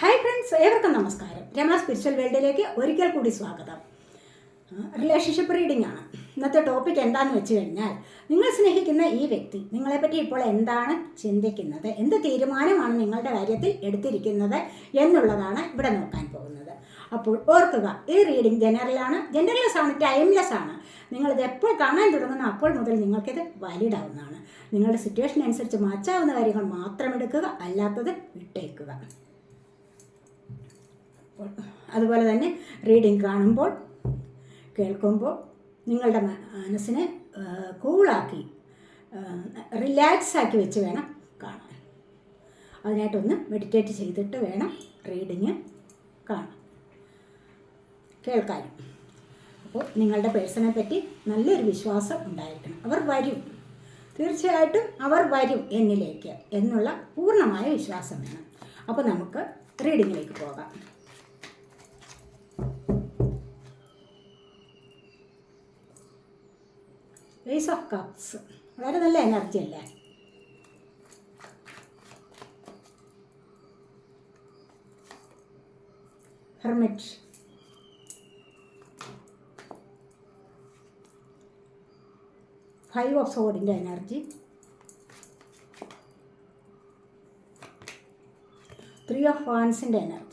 Hi friends ഏവർക്കും നമസ്കാരം. Rama spiritual വേൾഡിലേക്ക് ഒരിക്കൽ കൂടി സ്വാഗതം. റിലേഷൻഷിപ്പ് റീഡിംഗ് ആണ്. ഇന്നത്തെ ടോപ്പിക് എന്താണെന്ന് വെച്ച് കഴിഞ്ഞാൽ നിങ്ങൾ സ്നേഹിക്കുന്ന ഈ വ്യക്തി നിങ്ങളെപ്പറ്റി ഇപ്പോൾ എന്താണ് ചിന്തിക്കുന്നത്? എന്ത് തീരുമാനമാണ് നിങ്ങളുടെ കാര്യത്തിൽ എടുത്തിരിക്കുന്നത് എന്നുള്ളതാണ് ഇവിടെ നോക്കാൻ പോകുന്നത്. അപ്പോൾ ഓർക്കുക ഈ റീഡിംഗ് ജനറലാണ് ജനറൽലെസ് ആണ് ടൈംലെസ് ആണ്. നിങ്ങളിത് എപ്പോൾ കാണാൻ തുടങ്ങുന്ന അപ്പോൾ മുതൽ നിങ്ങൾക്കിത് വാലിഡ് ആവുന്നതാണ്. നിങ്ങളുടെ സിറ്റുവേഷൻ അനുസരിച്ച് മാച്ചാവുന്ന കാര്യങ്ങൾ മാത്രം എടുക്കുക അല്ലാത്തത് വിട്ടേക്കുക. അതുപോലെ തന്നെ റീഡിങ് കാണുമ്പോൾ കേൾക്കുമ്പോൾ നിങ്ങളുടെ മനസ്സിനെ കൂളാക്കി റിലാക്സ് ആക്കി വെച്ച് വേണം കാണാൻ. അതിനായിട്ടൊന്ന് മെഡിറ്റേറ്റ് ചെയ്തിട്ട് വേണം റീഡിങ് കാണാൻ. കേൾക്കാനും. അപ്പോൾ നിങ്ങളുടെ പേഴ്സണെ പറ്റി നല്ലൊരു വിശ്വാസം ഉണ്ടായിരിക്കണം. അവർ വരും. തീർച്ചയായിട്ടും അവർ വരും എന്നിലേക്ക് എന്നുള്ള പൂർണമായ വിശ്വാസം വേണം. അപ്പോൾ നമുക്ക് റീഡിങ്ങിലേക്ക് പോകാം. ഏസ് ഓഫ് കപ്സ് വളരെ നല്ല എനർജി അല്ലേ? ഹെർമിറ്റ് ഫൈവ് ഓഫ് സോഡിന്റെ energy three of വാൻസിന്റെ energy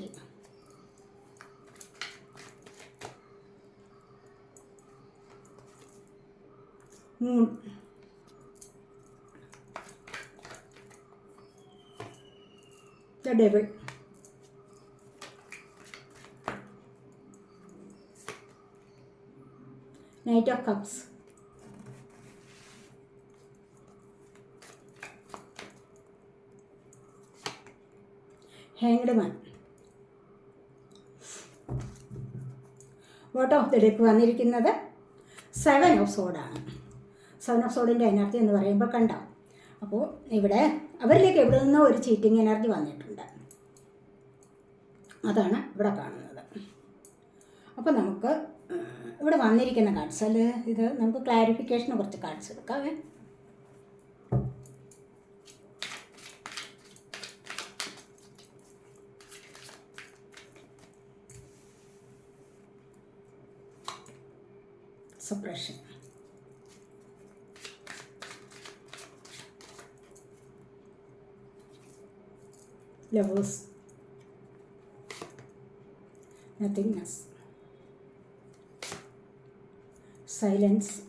moon. The devil knight of cups hanged man vote of the deck വന്നിരിക്കുന്നത് സെവൻ ഓഫ് സോഡാണ് സെവൻ ഓഫ് സോഡിന്റെ എനർജി എന്ന് പറയുമ്പോൾ കണ്ടാവും അപ്പോൾ ഇവിടെ അവരിലേക്ക് എവിടെ നിന്നോ ഒരു ചീറ്റിംഗ് എനർജി വന്നിട്ടുണ്ട്. അതാണ് ഇവിടെ കാണുന്നത്. അപ്പോൾ നമുക്ക് ഇവിടെ വന്നിരിക്കുന്ന കാർഡ്സ് അല്ല? ഇത് നമുക്ക് ക്ലാരിഫിക്കേഷന് കുറച്ച് കാർഡ്സ് എടുക്കാവേ. Suppression. Lovers. Nothingness. Silence.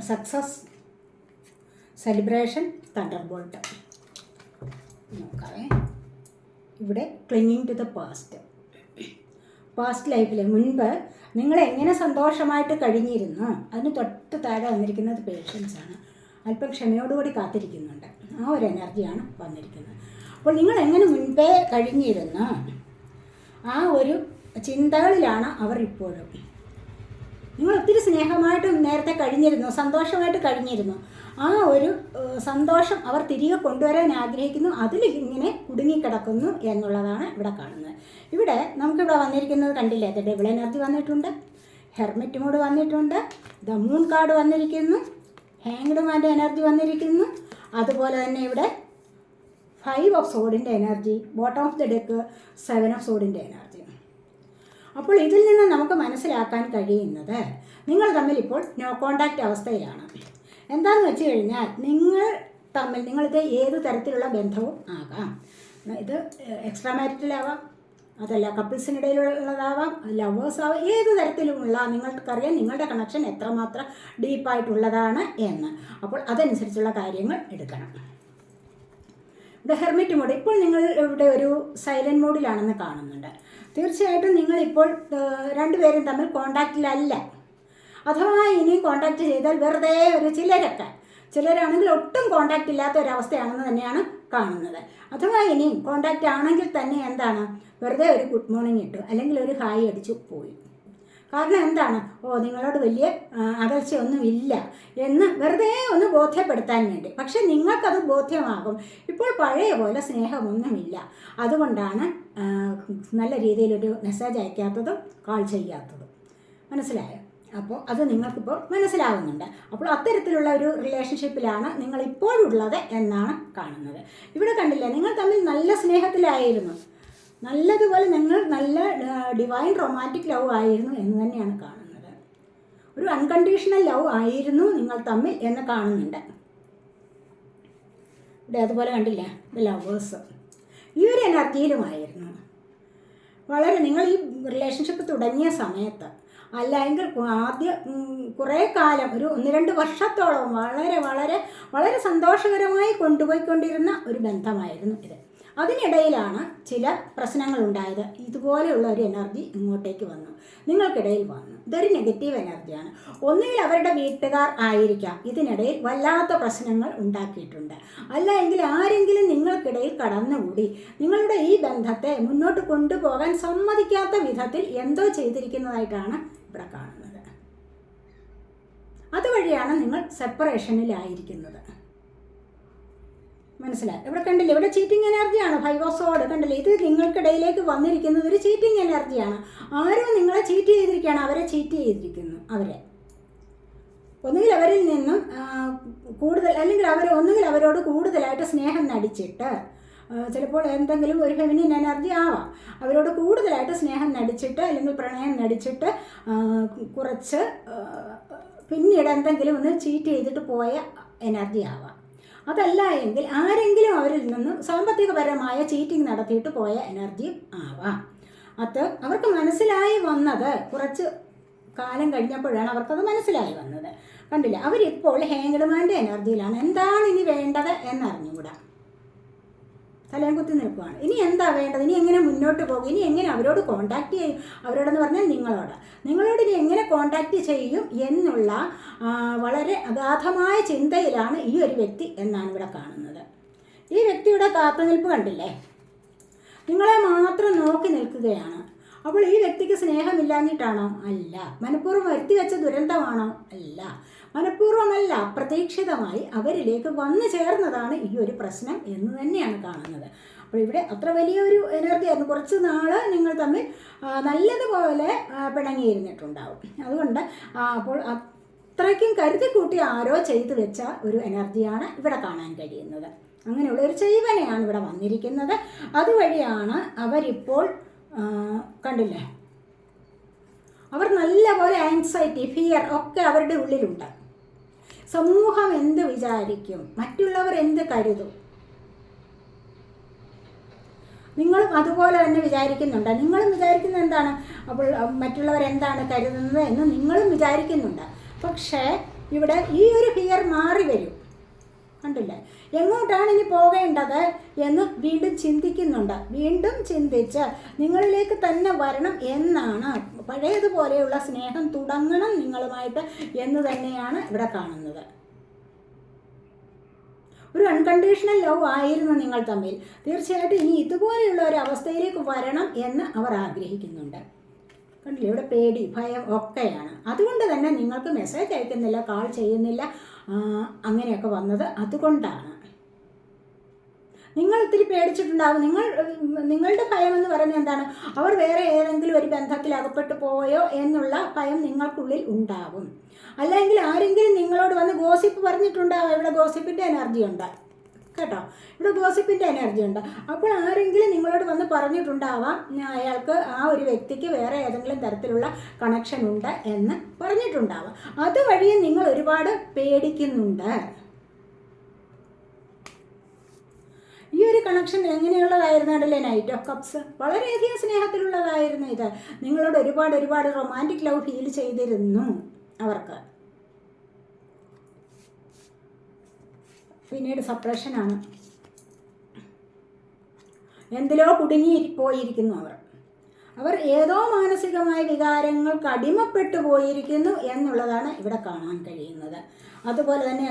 Success. Celebration. Thunderbolt. നോക്കാവേ ഇവിടെ clinging to the past past ലൈഫിൽ മുൻപ് നിങ്ങൾ എങ്ങനെ സന്തോഷമായിട്ട് കഴിഞ്ഞിരുന്നു? അതിന് തൊട്ട് താഴെ വന്നിരിക്കുന്നത് പേഷ്യൻസ് ആണ്. അല്പം ക്ഷമയോടുകൂടി കാത്തിരിക്കുന്നുണ്ട്. ആ ഒരു എനർജിയാണ് വന്നിരിക്കുന്നത്. അപ്പോൾ നിങ്ങൾ എങ്ങനെ മുൻപേ കഴിഞ്ഞിരുന്നു? ആ ഒരു ചിന്തകളിലാണ് അവർ ഇപ്പോഴും. നിങ്ങൾ ഒത്തിരി സ്നേഹമായിട്ട് നേരത്തെ കഴിഞ്ഞിരുന്നു സന്തോഷമായിട്ട് കഴിഞ്ഞിരുന്നു. ആ ഒരു സന്തോഷം അവർ തിരികെ കൊണ്ടുവരാൻ ആഗ്രഹിക്കുന്നു. അതിൽ ഇങ്ങനെ കുടുങ്ങിക്കിടക്കുന്നു എന്നുള്ളതാണ് ഇവിടെ കാണുന്നത്. ഇവിടെ നമുക്കിവിടെ വന്നിരിക്കുന്നത് കണ്ടില്ലേ? ദ ഡബിൾ എനർജി വന്നിട്ടുണ്ട്. ഹെർമിറ്റ് മോഡ് വന്നിട്ടുണ്ട്. ദ മൂൺ കാർഡ് വന്നിരിക്കുന്നു. ഹാങ്ഡ് മാന്റെ എനർജി വന്നിരിക്കുന്നു. അതുപോലെ തന്നെ ഇവിടെ five of സോഡിന്റെ energy bottom of the deck seven of സോഡിന്റെ energy. അപ്പോൾ ഇതിൽ നിന്ന് നമുക്ക് മനസ്സിലാക്കാൻ കഴിയുന്നത് നിങ്ങൾ തമ്മിൽ ഇപ്പോൾ നോ കോണ്ടാക്റ്റ് അവസ്ഥയിലാണ്. എന്താണെന്ന് വെച്ച് കഴിഞ്ഞാൽ നിങ്ങൾ തമ്മിൽ നിങ്ങളിത് ഏത് തരത്തിലുള്ള ബന്ധവും ആകാം. ഇത് എക്സ്ട്രാ മാരിറ്റലാവാം അതല്ല കപ്പിൾസിനിടയിലുള്ളതാവാം ലവേഴ്സ് ആവാം ഏത് തരത്തിലുമുള്ള നിങ്ങൾക്കറിയാം നിങ്ങളുടെ കണക്ഷൻ എത്രമാത്രം ഡീപ്പായിട്ടുള്ളതാണ് എന്ന്. അപ്പോൾ അതനുസരിച്ചുള്ള കാര്യങ്ങൾ എടുക്കണം. ഇവിടെ ഹെർമിറ്റ് മോഡ് ഇപ്പോൾ നിങ്ങൾ ഇവിടെ ഒരു സൈലന്റ് മോഡിലാണെന്ന് കാണുന്നുണ്ട്. തീർച്ചയായിട്ടും നിങ്ങളിപ്പോൾ രണ്ടുപേരും തമ്മിൽ കോണ്ടാക്റ്റിലല്ല അഥവാ ഇനി കോണ്ടാക്ട് ചെയ്താൽ വെറുതെ ഒരു ചിലരൊക്കെ ചിലരാണെങ്കിൽ ഒട്ടും കോണ്ടാക്ട് ഇല്ലാത്ത ഒരവസ്ഥയാണെന്ന് തന്നെയാണ് കാണുന്നത്. അഥവാ ഇനിയും കോണ്ടാക്റ്റ് ആണെങ്കിൽ തന്നെ എന്താണ്? വെറുതെ ഒരു ഗുഡ് മോർണിംഗ് ഇട്ടു അല്ലെങ്കിൽ ഒരു ഹായ് അടിച്ചു പോയി. കാരണം എന്താണ്? ഓ നിങ്ങളോട് വലിയ അകൽച്ചയൊന്നും ഇല്ല എന്ന് വെറുതെ ഒന്ന് ബോധ്യപ്പെടുത്താൻ വേണ്ടി. പക്ഷെ നിങ്ങൾക്കത് ബോധ്യമാകും. ഇപ്പോൾ പഴയ പോലെ സ്നേഹമൊന്നുമില്ല. അതുകൊണ്ടാണ് നല്ല രീതിയിലൊരു മെസ്സേജ് അയക്കാത്തതും കാൾ ചെയ്യാത്തതും. മനസ്സിലായോ? അപ്പോൾ അത് നിങ്ങൾക്കിപ്പോൾ മനസ്സിലാവുന്നുണ്ട് അപ്പോൾ അത്തരത്തിലുള്ള ഒരു റിലേഷൻഷിപ്പിലാണ് നിങ്ങൾ ഇപ്പോഴുള്ളത് എന്നാണ് കാണുന്നത്. ഇവിടെ കണ്ടില്ലേ നിങ്ങൾ തമ്മിൽ നല്ല സ്നേഹത്തിലായിരുന്നു. നല്ലതുപോലെ നിങ്ങൾ നല്ല ഡിവൈൻ റൊമാന്റിക് ലവ് ആയിരുന്നു എന്ന് തന്നെയാണ് കാണുന്നത്. ഒരു അൺകണ്ടീഷണൽ ലവ് ആയിരുന്നു നിങ്ങൾ തമ്മിൽ എന്ന് കാണുന്നുണ്ട്. ഇവിടെ അതുപോലെ കണ്ടില്ലേ ലവേഴ്സ് ഈ ഒരു എനർജിയിലുമായിരുന്നു വളരെ നിങ്ങൾ ഈ റിലേഷൻഷിപ്പ് തുടങ്ങിയ സമയത്ത് അല്ലെങ്കിൽ ആദ്യ കുറേ കാലം ഒരു ഒന്ന് രണ്ട് വർഷത്തോളം വളരെ വളരെ വളരെ സന്തോഷകരമായി കൊണ്ടുപോയിക്കൊണ്ടിരുന്ന ഒരു ബന്ധമായിരുന്നു ഇത്. അതിനിടയിലാണ് ചില പ്രശ്നങ്ങൾ ഉണ്ടായത് ഇതുപോലെയുള്ള ഒരു എനർജി ഇങ്ങോട്ടേക്ക് വന്നു. നിങ്ങൾക്കിടയിൽ വന്നു. ഇതൊരു നെഗറ്റീവ് എനർജിയാണ്. ഒന്നുകിൽ അവരുടെ വീട്ടുകാർ ആയിരിക്കാം. ഇതിനിടയിൽ വല്ലാത്ത പ്രശ്നങ്ങൾ ഉണ്ടാക്കിയിട്ടുണ്ട്. അല്ല എങ്കിൽ ആരെങ്കിലും നിങ്ങൾക്കിടയിൽ കടന്നുകൂടി നിങ്ങളുടെ ഈ ബന്ധത്തെ മുന്നോട്ട് കൊണ്ടുപോകാൻ സമ്മതിക്കാത്ത വിധത്തിൽ എന്തോ ചെയ്തിരിക്കുന്നതായിട്ടാണ് ഇവിടെ കാണുന്നത്. അതുവഴിയാണ് നിങ്ങൾ സെപ്പറേഷനിലായിരിക്കുന്നത് മനസ്സിലായി? ഇവിടെ കണ്ടില്ലേ? ഇവിടെ ചീറ്റിംഗ് എനർജിയാണ് ഫൈവോസോഡ് കണ്ടില്ലേ? ഇത് നിങ്ങൾക്കിടയിലേക്ക് വന്നിരിക്കുന്നത് ഒരു ചീറ്റിംഗ് എനർജിയാണ് ആരോ നിങ്ങളെ ചീറ്റ് ചെയ്തിരിക്കുകയാണ്. അവരെ ചീറ്റ് ചെയ്തിരിക്കുന്നു. അവരെ. ഒന്നുകിൽ അവരിൽ നിന്നും കൂടുതൽ അല്ലെങ്കിൽ അവരെ ഒന്നുകിൽ അവരോട് കൂടുതലായിട്ട് സ്നേഹം നടിച്ചിട്ട് ചിലപ്പോൾ എന്തെങ്കിലും ഒരു ഫെമിനിൻ എനർജി ആവാം. അവരോട് കൂടുതലായിട്ട് സ്നേഹം നടിച്ചിട്ട് അല്ലെങ്കിൽ പ്രണയം നടിച്ചിട്ട് കുറച്ച് പിന്നീട് എന്തെങ്കിലും ഒന്ന് ചീറ്റ് ചെയ്തിട്ട് പോയ എനർജി ആവാം. അതല്ല എങ്കിൽ ആരെങ്കിലും അവരിൽ നിന്ന് സാമ്പത്തികപരമായ ചീറ്റിംഗ് നടത്തിയിട്ട് പോയ എനർജി ആവാം. അത് അവർക്ക് മനസ്സിലായി വന്നത്. കുറച്ച് കാലം കഴിഞ്ഞപ്പോഴാണ് അവർക്കത് മനസ്സിലായി വന്നത്. കണ്ടില്ല? അവരിപ്പോൾ ഹേങ്കിളുമാന്റെ എനർജിയിലാണ്. എന്താണ് ഇനി വേണ്ടത് എന്നറിഞ്ഞുകൂടാ. തലയും കുത്തി നിൽക്കുകയാണ് ഇനി എന്താ വേണ്ടത്? ഇനി എങ്ങനെ മുന്നോട്ട് പോകും? ഇനി എങ്ങനെ അവരോട് കോണ്ടാക്ട് ചെയ്യും? അവരോടെന്ന് പറഞ്ഞാൽ നിങ്ങളോട്. നിങ്ങളോട് ഇനി എങ്ങനെ കോണ്ടാക്ട് ചെയ്യും എന്നുള്ള വളരെ അഗാധമായ ചിന്തയിലാണ് ഈ ഒരു വ്യക്തി എന്നാണ് ഇവിടെ കാണുന്നത്. ഈ വ്യക്തിയുടെ കാത്തുനിൽപ്പ് കണ്ടില്ലേ? നിങ്ങളെ മാത്രം നോക്കി നിൽക്കുകയാണ്. അപ്പോൾ ഈ വ്യക്തിക്ക് സ്നേഹമില്ലാഞ്ഞിട്ടാണോ? അല്ല. മനഃപൂർവം വരുത്തി വെച്ച ദുരന്തമാണോ? അല്ല. മനഃപൂർവമല്ല അപ്രതീക്ഷിതമായി അവരിലേക്ക് വന്നു ചേർന്നതാണ് ഈ ഒരു പ്രശ്നം എന്ന് തന്നെയാണ് കാണുന്നത്. അപ്പോൾ ഇവിടെ അത്ര വലിയൊരു എനർജി ആയിരുന്നു. കുറച്ച് നാൾ നിങ്ങൾ തമ്മിൽ നല്ലതുപോലെ പിണങ്ങിയിരുന്നിട്ടുണ്ടാവും. അതുകൊണ്ട് അപ്പോൾ അത്രയ്ക്കും കരുതി കൂട്ടി ആരോ ചെയ്തു വെച്ച ഒരു എനർജിയാണ് ഇവിടെ കാണാൻ കഴിയുന്നത്. അങ്ങനെയുള്ള ഒരു ചെയ്വനെയാണ് ഇവിടെ വന്നിരിക്കുന്നത്. അതുവഴിയാണ് അവരിപ്പോൾ കണ്ടില്ലേ? അവർ നല്ലപോലെ ആൻസൈറ്റി ഫിയർ ഒക്കെ അവരുടെ ഉള്ളിലുണ്ട്. സമൂഹം എന്ത് വിചാരിക്കും? മറ്റുള്ളവർ എന്ത് കരുതും? നിങ്ങളും അതുപോലെ തന്നെ വിചാരിക്കുന്നുണ്ട്. നിങ്ങളും വിചാരിക്കുന്നത് എന്താണ്? അപ്പോൾ മറ്റുള്ളവർ എന്താണ് കരുതുന്നത് എന്ന് നിങ്ങളും വിചാരിക്കുന്നുണ്ട്. പക്ഷേ ഇവിടെ ഈ ഒരു ഫിയർ എങ്ങോട്ടാണ് ഇനി പോകേണ്ടത് എന്ന് വീണ്ടും ചിന്തിക്കുന്നുണ്ട്. വീണ്ടും ചിന്തിച്ച് നിങ്ങളിലേക്ക് തന്നെ വരണം എന്നാണ് പഴയതുപോലെയുള്ള സ്നേഹം തുടങ്ങണം നിങ്ങളുമായിട്ട് എന്ന് തന്നെയാണ് ഇവിടെ കാണുന്നത്. ഒരു അൺകണ്ടീഷണൽ ലവ് ആയിരുന്നു നിങ്ങൾ തമ്മിൽ. തീർച്ചയായിട്ടും ഇനി ഇതുപോലെയുള്ള ഒരു അവസ്ഥയിലേക്ക് വരണം എന്ന് അവർ ആഗ്രഹിക്കുന്നുണ്ട്. കണ്ടില്ലേ? ഇവിടെ പേടി ഭയം ഒക്കെയാണ്. അതുകൊണ്ട് തന്നെ നിങ്ങൾക്ക് മെസ്സേജ് അയക്കുന്നില്ല കാൾ ചെയ്യുന്നില്ല അങ്ങനെയൊക്കെ വന്നത് അതുകൊണ്ടാണ്. നിങ്ങൾ ഒത്തിരി പേടിച്ചിട്ടുണ്ടാവും. നിങ്ങൾ നിങ്ങളുടെ ഭയം എന്ന് പറയുന്നത് എന്താണ്? അവർ വേറെ ഏതെങ്കിലും ഒരു ബന്ധത്തിൽ അകപ്പെട്ടു പോയോ എന്നുള്ള ഭയം നിങ്ങൾക്കുള്ളിൽ ഉണ്ടാവും. അല്ലെങ്കിൽ ആരെങ്കിലും നിങ്ങളോട് വന്ന് ഗോസിപ്പ് പറഞ്ഞിട്ടുണ്ടാവും. ഇവിടെ ഗോസിപ്പിന്റെ എനർജി ഉണ്ട്. കേട്ടോ? ഇവിടെ ഗോസിപ്പിന്റെ എനർജി ഉണ്ട്. അപ്പോൾ ആരെങ്കിലും നിങ്ങളോട് വന്ന് പറഞ്ഞിട്ടുണ്ടാവാം. "ഞാൻ അയാൾക്ക് ആ ഒരു വ്യക്തിക്ക് വേറെ ഏതെങ്കിലും തരത്തിലുള്ള കണക്ഷൻ ഉണ്ട് എന്ന് പറഞ്ഞിട്ടുണ്ടാവാം. അതുവഴി നിങ്ങൾ ഒരുപാട് പേടിക്കുന്നുണ്ട്. ഈ ഒരു കണക്ഷൻ എങ്ങനെയുള്ളതായിരുന്നു കണ്ടില്ലേ നൈറ്റ് ഓഫ് കപ്സ് വളരെയധികം സ്നേഹത്തിലുള്ളതായിരുന്നു ഇത്. നിങ്ങളോട് ഒരുപാട് ഒരുപാട് റൊമാന്റിക് ലവ് ഫീൽ ചെയ്തിരുന്നു അവർക്ക്. പിന്നീട് സപ്രഷനാണ് എന്തിലോ കുടുങ്ങി പോയിരിക്കുന്നു അവർ. അവർ ഏതോ മാനസികമായ വികാരങ്ങൾക്ക് അടിമപ്പെട്ടു പോയിരിക്കുന്നു എന്നുള്ളതാണ് ഇവിടെ കാണാൻ കഴിയുന്നത്. അതുപോലെ തന്നെ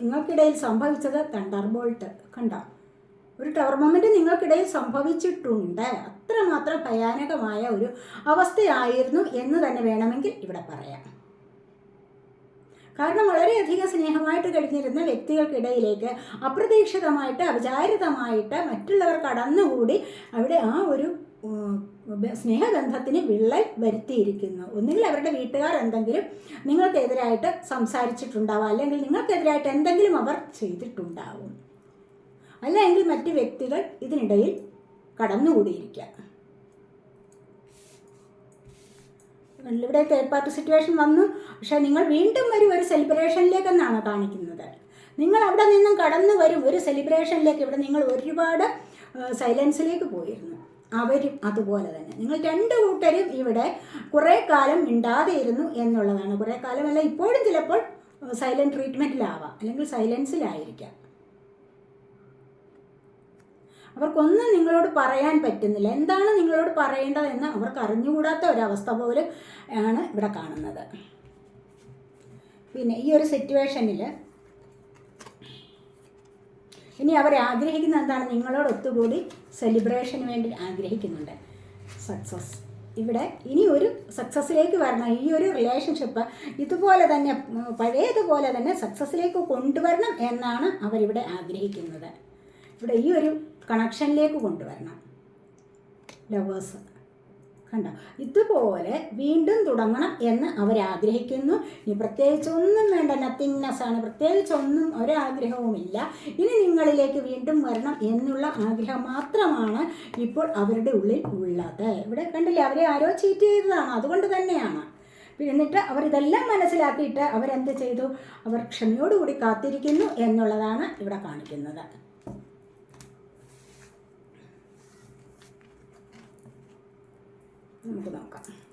നിങ്ങൾക്കിടയിൽ സംഭവിച്ചത് തണ്ടർബോൾട്ട് കണ്ടോ? ഒരു ടവർ മൊമെന്റ് നിങ്ങൾക്കിടയിൽ സംഭവിച്ചിട്ടുണ്ട്. അത്രമാത്രം ഭയാനകമായ ഒരു അവസ്ഥയായിരുന്നു എന്ന് തന്നെ വേണമെങ്കിൽ ഇവിടെ പറയാം. കാരണം വളരെയധികം സ്നേഹമായിട്ട് കഴിഞ്ഞിരുന്ന വ്യക്തികൾക്കിടയിലേക്ക് അപ്രതീക്ഷിതമായിട്ട് അവിചാരിതമായിട്ട് മറ്റുള്ളവർ കടന്നുകൂടി അവിടെ ആ ഒരു സ്നേഹബന്ധത്തിന് വിള്ളൽ വരുത്തിയിരിക്കുന്നു. ഒന്നുകിൽ അവരുടെ വീട്ടുകാർ എന്തെങ്കിലും നിങ്ങൾക്കെതിരായിട്ട് സംസാരിച്ചിട്ടുണ്ടാവാം. അല്ലെങ്കിൽ നിങ്ങൾക്കെതിരായിട്ട് എന്തെങ്കിലും അവർ ചെയ്തിട്ടുണ്ടാവും. അല്ലെങ്കിൽ മറ്റ് വ്യക്തികൾ ഇതിനിടയിൽ കടന്നുകൂടിയിരിക്കാം. ഇവിടെ തേർഡ് പാർട്ടി സിറ്റുവേഷൻ വന്നു. പക്ഷേ നിങ്ങൾ വീണ്ടും വരും ഒരു സെലിബ്രേഷനിലേക്കെന്നാണ് കാണിക്കുന്നത്. നിങ്ങൾ അവിടെ നിന്നും കടന്നു വരും. ഒരു സെലിബ്രേഷനിലേക്ക് ഇവിടെ നിങ്ങൾ ഒരുപാട് സൈലൻസിലേക്ക് പോയിരുന്നു. അവരും അതുപോലെ തന്നെ. നിങ്ങൾ രണ്ട് കൂട്ടരും ഇവിടെ കുറേ കാലം മിണ്ടാതെ ഇരുന്നു എന്നുള്ളതാണ്. കുറേ കാലമല്ല ഇപ്പോഴും ചിലപ്പോൾ സൈലന്റ് ട്രീറ്റ്മെന്റിലാവാം അല്ലെങ്കിൽ സൈലൻസിലായിരിക്കാം അവർക്കൊന്നും നിങ്ങളോട് പറയാൻ പറ്റുന്നില്ല. എന്താണ് നിങ്ങളോട് പറയേണ്ടതെന്ന് അവർക്ക് അറിഞ്ഞുകൂടാത്ത ഒരവസ്ഥ പോലും ആണ് ഇവിടെ കാണുന്നത്. പിന്നെ ഈ ഒരു സിറ്റുവേഷനിൽ ഇനി അവർ ആഗ്രഹിക്കുന്ന എന്താണ്? നിങ്ങളോട് ഒത്തുകൂടി സെലിബ്രേഷന് വേണ്ടി ആഗ്രഹിക്കുന്നുണ്ട്. സക്സസ് ഇവിടെ ഇനി ഒരു സക്സസ്സിലേക്ക് വരണം. ഈ ഒരു റിലേഷൻഷിപ്പ് ഇതുപോലെ തന്നെ പഴയതുപോലെ തന്നെ സക്സസ്സിലേക്ക് കൊണ്ടുവരണം എന്നാണ് അവരിവിടെ ആഗ്രഹിക്കുന്നത്. ഇവിടെ ഈ ഒരു കണക്ഷനിലേക്ക് കൊണ്ടുവരണം. ലവേഴ്സ് കണ്ടോ? ഇതുപോലെ വീണ്ടും തുടങ്ങണം എന്ന് അവരാഗ്രഹിക്കുന്നു. ഇനി പ്രത്യേകിച്ച് ഒന്നും വേണ്ട. നത്തിങ്നെസ് ആണ്. പ്രത്യേകിച്ച് ഒന്നും ഒരാഗ്രഹവുമില്ല. ഇനി നിങ്ങളിലേക്ക് വീണ്ടും വരണം എന്നുള്ള ആഗ്രഹം മാത്രമാണ് ഇപ്പോൾ അവരുടെ ഉള്ളിൽ ഉള്ളത്. ഇവിടെ കണ്ടില്ലേ? അവരെ ആരോ ചീറ്റ് ചെയ്തതാണ്. അതുകൊണ്ട് തന്നെയാണ്. എന്നിട്ട് അവർ ഇതെല്ലാം മനസ്സിലാക്കിയിട്ട് അവരെന്ത് ചെയ്തു? അവർ ക്ഷമയോടുകൂടി കാത്തിരിക്കുന്നു എന്നുള്ളതാണ് ഇവിടെ കാണിക്കുന്നത്. നമുക്ക് നോക്കാം.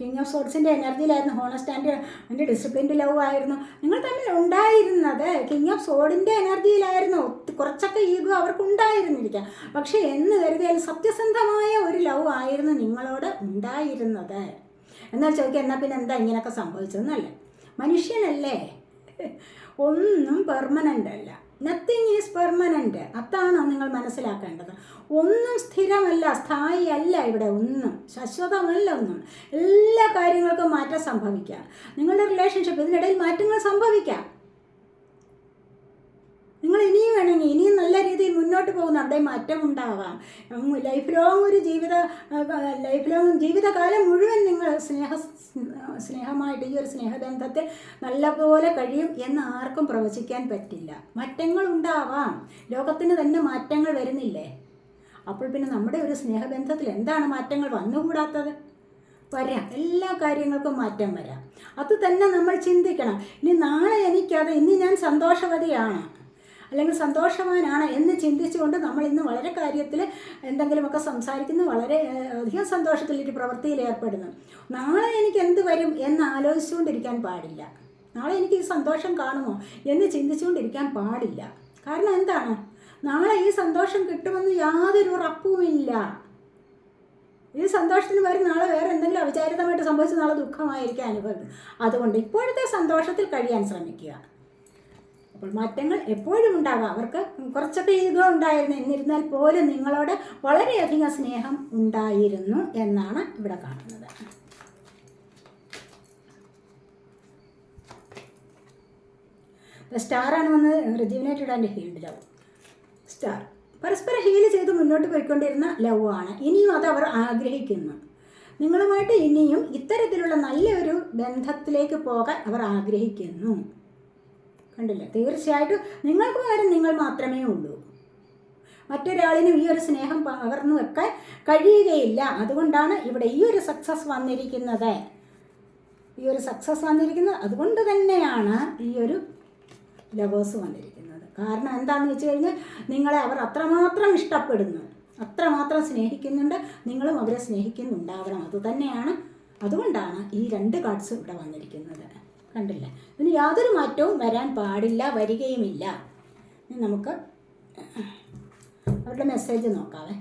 കിങ് ഓഫ് സോർട്സിന്റെ എനർജിയിലായിരുന്നു ഹോണസ്റ്റ് ആൻഡ് എന്റെ ഡിസിപ്ലിന്റെ ലവ് ആയിരുന്നു. നിങ്ങൾ തമ്മിൽ ഉണ്ടായിരുന്നത് കിങ് ഓഫ് സോഡിന്റെ എനർജിയിലായിരുന്നു. കുറച്ചൊക്കെ ഈഗോ അവർക്ക് ഉണ്ടായിരുന്നിരിക്കാം. പക്ഷേ എന്ന് കരുതിയാൽ സത്യസന്ധമായ ഒരു ലവ് ആയിരുന്നു നിങ്ങളോട് ഉണ്ടായിരുന്നത്. എന്നാൽ ചോദിക്കുക എന്നാൽ പിന്നെ എന്താ ഇങ്ങനെയൊക്കെ സംഭവിച്ചതെന്നല്ലേ? മനുഷ്യനല്ലേ? ഒന്നും പെർമനന്റ് അല്ല. നത്തിങ് ഈസ് പെർമനന്റ് അതാണോ നിങ്ങൾ മനസ്സിലാക്കേണ്ടത്. ഒന്നും സ്ഥിരമല്ല സ്ഥായി അല്ല ഇവിടെ ഒന്നും. ശാശ്വതമല്ല ഒന്നും. എല്ലാ കാര്യങ്ങൾക്കും മാറ്റം സംഭവിക്കാം. നിങ്ങളുടെ റിലേഷൻഷിപ്പ് ഇതിനിടയിൽ മാറ്റങ്ങൾ സംഭവിക്കാം. നിങ്ങൾ ഇനിയും വേണമെങ്കിൽ ഇനിയും നല്ല രീതിയിൽ മുന്നോട്ട് പോകുന്ന അവിടെ മാറ്റം ഉണ്ടാവാം. ലൈഫ് ലോങ് ഒരു ജീവിത ലൈഫ് ലോങ് ജീവിതകാലം മുഴുവൻ നിങ്ങൾ സ്നേഹ സ്നേഹമായിട്ട് ഈ ഒരു സ്നേഹബന്ധത്തെ നല്ലപോലെ കഴിയും എന്ന് ആർക്കും പ്രവചിക്കാൻ പറ്റില്ല. മാറ്റങ്ങൾ ഉണ്ടാവാം. ലോകത്തിന് തന്നെ മാറ്റങ്ങൾ വരുന്നില്ലേ? അപ്പോൾ പിന്നെ നമ്മുടെ ഒരു സ്നേഹബന്ധത്തിൽ എന്താണ് മാറ്റങ്ങൾ വന്നുകൂടാത്തത്? വരാം. എല്ലാ കാര്യങ്ങൾക്കും മാറ്റം വരാം. അത് തന്നെ നമ്മൾ ചിന്തിക്കണം. ഇനി നാളെ എനിക്കത് ഇന്ന് ഞാൻ സന്തോഷവതിയാണ്. അല്ലെങ്കിൽ സന്തോഷവാനാണ് എന്ന് ചിന്തിച്ചുകൊണ്ട് നമ്മൾ ഇന്ന് വളരെ കാര്യത്തിൽ എന്തെങ്കിലുമൊക്കെ സംസാരിക്കുന്നു. വളരെ അധികം സന്തോഷത്തിൽ ഒരു പ്രവൃത്തിയിൽ ഏർപ്പെടുന്നു. നാളെ എനിക്ക് എന്ത് വരും എന്ന് ആലോചിച്ചുകൊണ്ടിരിക്കാൻ പാടില്ല. നാളെ എനിക്ക് ഈ സന്തോഷം കാണുമോ എന്ന് ചിന്തിച്ചുകൊണ്ടിരിക്കാൻ പാടില്ല. കാരണം എന്താണ്? നാളെ ഈ സന്തോഷം കിട്ടുമെന്ന് യാതൊരു ഉറപ്പുമില്ല. ഈ സന്തോഷത്തിന് പകരം നാളെ വേറെ എന്തെങ്കിലും അവിചാരിതമായിട്ട് സംഭവിച്ച് നാളെ ദുഃഖമായിരിക്കാൻ അനുഭവിക്കും അതുകൊണ്ട് ഇപ്പോഴത്തെ സന്തോഷത്തിൽ കഴിയാൻ ശ്രമിക്കുക. അപ്പോൾ മാറ്റങ്ങൾ എപ്പോഴും ഉണ്ടാകാം അവർക്ക് കുറച്ചൊക്കെ യുഗം ഉണ്ടായിരുന്നു എന്നിരുന്നാൽ പോലും നിങ്ങളോട് വളരെയധികം സ്നേഹം ഉണ്ടായിരുന്നു എന്നാണ് ഇവിടെ കാണുന്നത്. സ്റ്റാറാണ് വന്നത്. Rejuvenated and healed love star പരസ്പരം ഹീൽ ചെയ്ത് മുന്നോട്ട് പോയിക്കൊണ്ടിരുന്ന ലവ് ആണ്. ഇനിയും അത് അവർ ആഗ്രഹിക്കുന്നു. നിങ്ങളുമായിട്ട് ഇനിയും ഇത്തരത്തിലുള്ള നല്ലൊരു ബന്ധത്തിലേക്ക് പോകാൻ അവർ ആഗ്രഹിക്കുന്നു. കണ്ടില്ലേ? തീർച്ചയായിട്ടും നിങ്ങൾക്ക് പകരം നിങ്ങൾ മാത്രമേ ഉള്ളൂ. മറ്റൊരാളിനും ഈ ഒരു സ്നേഹം പകർന്നു വെക്കാൻ കഴിയുകയില്ല. അതുകൊണ്ടാണ് ഇവിടെ ഈ ഒരു സക്സസ് വന്നിരിക്കുന്നത്. ഈ ഒരു സക്സസ് വന്നിരിക്കുന്നത് അതുകൊണ്ട് തന്നെയാണ് ഈ ഒരു ലവേഴ്സ് വന്നിരിക്കുന്നത്. കാരണം എന്താണെന്ന് വെച്ച് കഴിഞ്ഞാൽ നിങ്ങളെ അവർ അത്രമാത്രം ഇഷ്ടപ്പെടുന്നു. അത്രമാത്രം സ്നേഹിക്കുന്നുണ്ട്. നിങ്ങളും അവരെ സ്നേഹിക്കുന്നുണ്ടാവണം. അതുതന്നെയാണ് അതുകൊണ്ടാണ് ഈ രണ്ട് കാർഡ്സ് ഇവിടെ വന്നിരിക്കുന്നത്. കണ്ടില്ലേ? ഇതിന് യാതൊരു മാറ്റവും വരാൻ പാടില്ല വരികയുമില്ല. ഇനി നമുക്ക് അവരുടെ message നോക്കാവേ.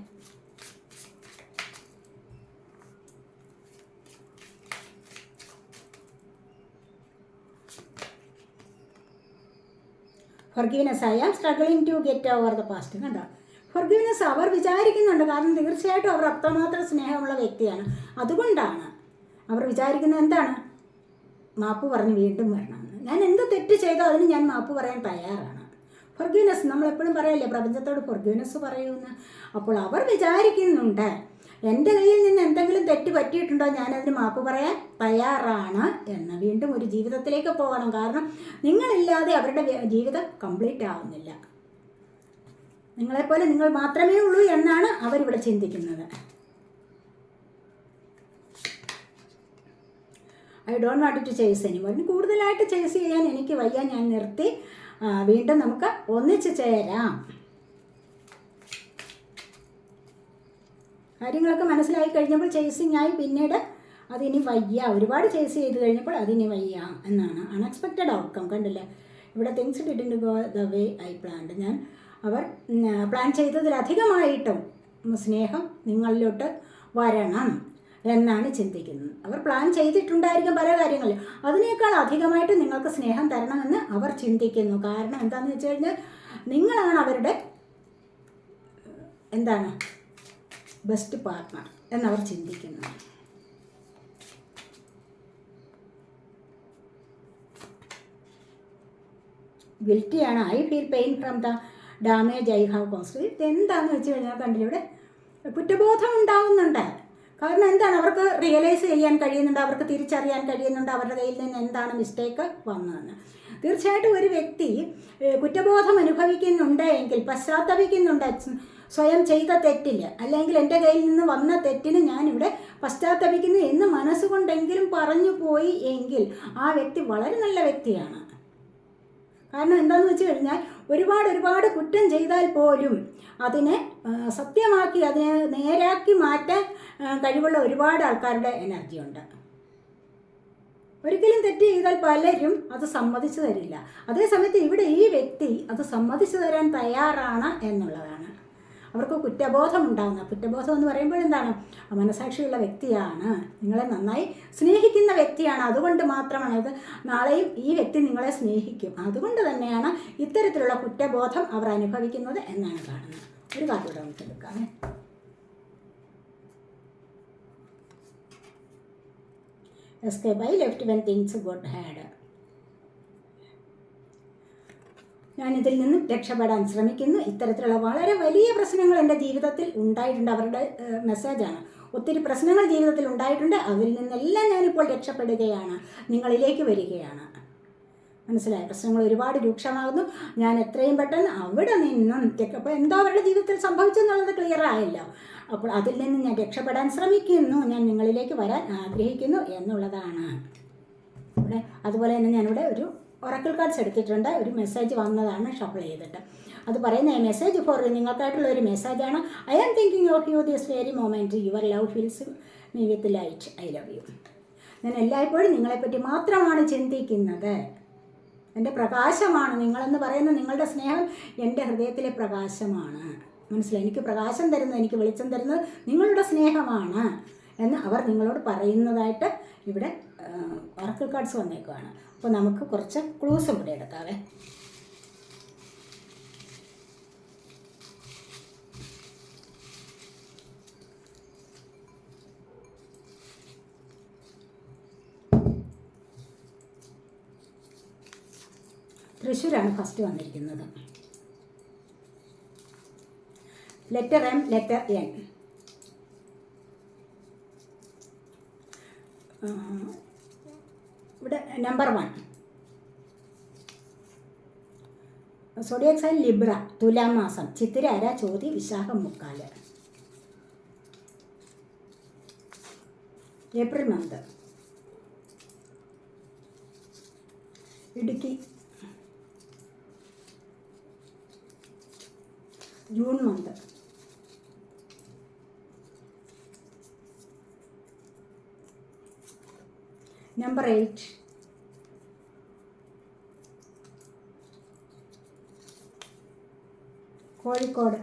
Forgiveness I am struggling to get over the past കണ്ടോ? ഫർഗീവ്നെസ് അവർ വിചാരിക്കുന്നുണ്ട്. കാരണം തീർച്ചയായിട്ടും അവർ അത്രമാത്രം സ്നേഹമുള്ള വ്യക്തിയാണ്. അതുകൊണ്ടാണ്. അവർ വിചാരിക്കുന്നത് എന്താണ്? മാപ്പ് പറഞ്ഞ് വീണ്ടും വരണമെന്ന് ഞാൻ എന്ത് തെറ്റ് ചെയ്തോ അതിന് ഞാൻ മാപ്പ് പറയാൻ തയ്യാറാണ്. ഫൊർഗ്യൂനസ് നമ്മൾ എപ്പോഴും പറയല്ലേ പ്രപഞ്ചത്തോട് ഫൊർഗ്യൂനസ് പറയുമെന്ന് അപ്പോൾ അവർ വിചാരിക്കുന്നുണ്ട് എന്റെ കയ്യിൽ നിന്ന് എന്തെങ്കിലും തെറ്റ് പറ്റിയിട്ടുണ്ടോ? ഞാനതിന് മാപ്പ് പറയാൻ തയ്യാറാണ്. എന്ന് വീണ്ടും ഒരു ജീവിതത്തിലേക്ക് പോകണം. കാരണം നിങ്ങളില്ലാതെ അവരുടെ ജീവിതം കംപ്ലീറ്റ് ആവുന്നില്ല. നിങ്ങളെപ്പോലെ നിങ്ങൾ മാത്രമേ ഉള്ളൂ എന്നാണ് അവരിവിടെ ചിന്തിക്കുന്നത്. I don't want to chase anyone കൂടുതലായിട്ട് ചേസ് ചെയ്യാൻ എനിക്ക് വയ്യ. ഞാൻ നിർത്തി. വീണ്ടും നമുക്ക് ഒന്നിച്ച് ചേരാം. കാര്യങ്ങളൊക്കെ മനസ്സിലായി കഴിഞ്ഞപ്പോൾ ചേസിങ് ആയി. പിന്നീട് അതിനി വയ്യ. ഒരുപാട് ചേസ് ചെയ്ത് കഴിഞ്ഞപ്പോൾ അതിനി വയ്യ എന്നാണ്. അൺഎക്സ്പെക്റ്റഡ് ഔട്ട്കം കണ്ടില്ലേ? ഇവിടെ things didn't go the way I planned ഞാൻ അവർ പ്ലാൻ ചെയ്തതിലധികമായിട്ടും സ്നേഹം നിങ്ങളിലോട്ട് വരണം. എന്നാണ് ചിന്തിക്കുന്നത്. അവർ പ്ലാൻ ചെയ്തിട്ടുണ്ടായിരിക്കും പല കാര്യങ്ങളിലും. അതിനേക്കാൾ അധികമായിട്ട് നിങ്ങൾക്ക് സ്നേഹം തരണമെന്ന് അവർ ചിന്തിക്കുന്നു. കാരണം എന്താണെന്ന് വെച്ച് കഴിഞ്ഞാൽ നിങ്ങളാണ് അവരുടെ എന്താണ് ബെസ്റ്റ് പാർട്ട്ണർ എന്നവർ ചിന്തിക്കുന്നു. ഗിൽറ്റിയാണ് I feel pain from the damage I have caused ഇതെന്താണെന്ന് വെച്ച് കഴിഞ്ഞാൽ കണ്ടിവിടെ കുറ്റബോധം ഉണ്ടാവുന്നുണ്ട്. കാരണം എന്താണ്? അവർക്ക് റിയലൈസ് ചെയ്യാൻ കഴിയുന്നുണ്ട് അവർക്ക് തിരിച്ചറിയാൻ കഴിയുന്നുണ്ട് അവരുടെ കയ്യിൽ നിന്ന് എന്താണ് മിസ്റ്റേക്ക് വന്നതെന്ന്. തീർച്ചയായിട്ടും ഒരു വ്യക്തി കുറ്റബോധം അനുഭവിക്കുന്നുണ്ട് എങ്കിൽ പശ്ചാത്തപിക്കുന്നുണ്ട് സ്വയം ചെയ്ത തെറ്റിൽ അല്ലെങ്കിൽ എന്റെ കയ്യിൽ നിന്ന് വന്ന തെറ്റിന് ഞാനിവിടെ പശ്ചാത്തപിക്കുന്നു എന്ന് മനസ്സുകൊണ്ടെങ്കിലും പറഞ്ഞു പോയി എങ്കിൽ ആ വ്യക്തി വളരെ നല്ല വ്യക്തിയാണ്. കാരണം എന്താണെന്ന് വെച്ച് കഴിഞ്ഞാൽ ഒരുപാട് ഒരുപാട് കുറ്റം ചെയ്താൽ പോലും അതിനെ സത്യമാക്കി അതിനെ നേരാക്കി മാറ്റാൻ കഴിവുള്ള ഒരുപാട് ആൾക്കാരുടെ എനർജി ഉണ്ട്. ഒരിക്കലും തെറ്റ് ചെയ്താൽ പലരും അത് സമ്മതിച്ചു തരില്ല. അതേസമയത്ത് ഇവിടെ ഈ വ്യക്തി അത് സമ്മതിച്ചു തരാൻ തയ്യാറാണ് എന്നുള്ളതാണ്. അവർക്ക് കുറ്റബോധം ഉണ്ടാകുന്ന കുറ്റബോധം എന്ന് പറയുമ്പോൾ എന്താണ്? മനസാക്ഷിയുള്ള വ്യക്തിയാണ്. നിങ്ങളെ നന്നായി സ്നേഹിക്കുന്ന വ്യക്തിയാണ്. അതുകൊണ്ട് മാത്രമാണ് ഇത് നാളെയും ഈ വ്യക്തി നിങ്ങളെ സ്നേഹിക്കും. അതുകൊണ്ട് തന്നെയാണ് ഇത്തരത്തിലുള്ള കുറ്റബോധം അവർ അനുഭവിക്കുന്നത് എന്നാണ് കാണുന്നത്. ഒരു കാര്യം നമുക്ക് എടുക്കാമേ escape by left when things got hard ഞാൻ ഇതിൽ നിന്നും രക്ഷപ്പെടാൻ ശ്രമിക്കുന്നു. ഇത്തരത്തിലുള്ള വളരെ വലിയ പ്രശ്നങ്ങൾ എന്റെ ജീവിതത്തിൽ ഉണ്ടായിട്ടുണ്ട്. അവരുടെ മെസ്സേജാണ് ഒത്തിരി പ്രശ്നങ്ങൾ ജീവിതത്തിൽ ഉണ്ടായിട്ടുണ്ട്. അതിൽ നിന്നെല്ലാം ഞാനിപ്പോൾ രക്ഷപ്പെടുകയാണ്. നിങ്ങളിലേക്ക് വരികയാണ്. മനസ്സിലായ? പ്രശ്നങ്ങൾ ഒരുപാട് രൂക്ഷമാകുന്നു. ഞാൻ എത്രയും പെട്ടെന്ന് അവിടെ നിന്നും അപ്പോൾ എന്തോ അവരുടെ ജീവിതത്തിൽ സംഭവിച്ചെന്നുള്ളത് ക്ലിയർ ആയല്ലോ. അപ്പോൾ അതിൽ നിന്ന് ഞാൻ രക്ഷപ്പെടാൻ ശ്രമിക്കുന്നു. ഞാൻ നിങ്ങളിലേക്ക് വരാൻ ആഗ്രഹിക്കുന്നു എന്നുള്ളതാണ്. ഇവിടെ അതുപോലെ തന്നെ ഞാനിവിടെ ഒരു ഒറക്കിൾ കാർഡ്സ് എടുത്തിട്ടുണ്ട്. ഒരു മെസ്സേജ് വന്നതാണ് ഷഫിൾ ചെയ്തിട്ട്. അത് പറയുന്ന മെസ്സേജ് ഫോർ നിങ്ങൾക്കായിട്ടുള്ള ഒരു മെസ്സേജാണ് I am thinking of you this very moment your love fills me with light I love you ഞാൻ എല്ലായ്പ്പോഴും നിങ്ങളെപ്പറ്റി മാത്രമാണ് ചിന്തിക്കുന്നത്. എന്റെ പ്രകാശമാണ്. നിങ്ങളെന്ന് പറയുന്ന നിങ്ങളുടെ സ്നേഹം എന്റെ ഹൃദയത്തിലെ പ്രകാശമാണ്. മനസ്സിലായി? എനിക്ക് പ്രകാശം തരുന്നത് എനിക്ക് വെളിച്ചം തരുന്നത് നിങ്ങളുടെ സ്നേഹമാണ് എന്ന് അവർ നിങ്ങളോട് പറയുന്നതായിട്ട് ഇവിടെ വർക്കൽ കാർഡ്സ് വന്നേക്കുവാണ്. അപ്പോൾ നമുക്ക് കുറച്ച് ക്ലൂസും കൂടെ എടുക്കാവേ തൃശ്ശൂരാണ് ഫസ്റ്റ് വന്നിരിക്കുന്നത്. ലെറ്റർ എം ലെറ്റർ എൻ ഇവിടെ number one zodiac sign Libra Thulam മാസം. ചിത്തിര അര ചോതി വിശാഖം മുക്കാൽ. April month Idukki. June month number eight Kozhikode.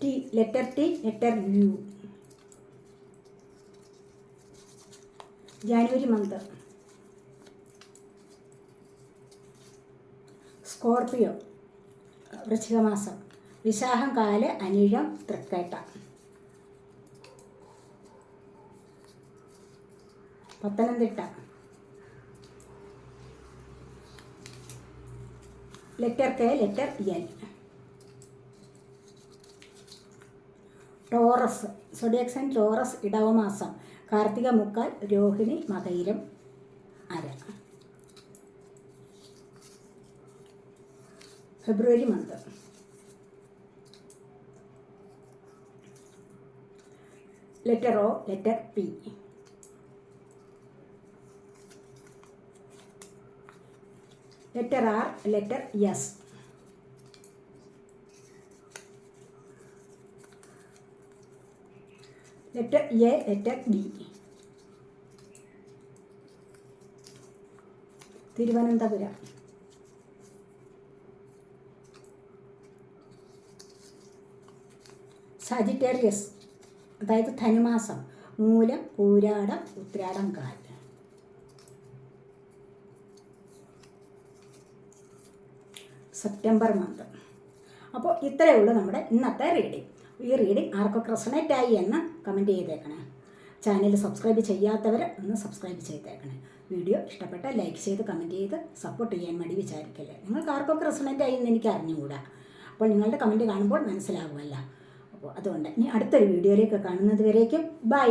T letter T letter U January month Scorpio Vrischika മാസം വിശാഖം കാൽ Anizham Thrikketta. Pathanamthitta. Letter K letter N. Taurus zodiac sign Taurus ഇടവമാസം. Karthika മുക്കാൽ രോഹിണി മകൈരം അര. February month. Letter O letter P letter R letter S letter A letter B Thiruvananthapuram. Sagittarius അതായത് ധനുമാസം. മൂലം പൂരാടം ഉത്രാടം കാൽ September month. അപ്പോൾ ഇത്രയേ ഉള്ളൂ നമ്മുടെ ഇന്നത്തെ റീഡിംഗ് ഈ റീഡിംഗ് ആർക്കൊക്കെ റെസണേറ്റ് ആയി എന്ന് കമന്റ് ചെയ്തേക്കണേ. ചാനൽ സബ്സ്ക്രൈബ് ചെയ്യാത്തവർ ഒന്ന് സബ്സ്ക്രൈബ് ചെയ്തേക്കണേ. വീഡിയോ ഇഷ്ടപ്പെട്ട ലൈക്ക് ചെയ്ത് കമന്റ് ചെയ്ത് സപ്പോർട്ട് ചെയ്യാൻ വേണ്ടി വിചാരിക്കല്ലേ. നിങ്ങൾക്ക് ആർക്കൊക്കെ റെസണേറ്റ് ആയി എന്ന് എനിക്ക് അറിഞ്ഞുകൂടാ അപ്പോൾ നിങ്ങളുടെ കമന്റ് കാണുമ്പോൾ മനസ്സിലാകുമല്ല അപ്പോൾ അതുകൊണ്ട് ഇനി അടുത്തൊരു വീഡിയോയിലേക്ക് കാണുന്നത് വരേക്കും ബൈ.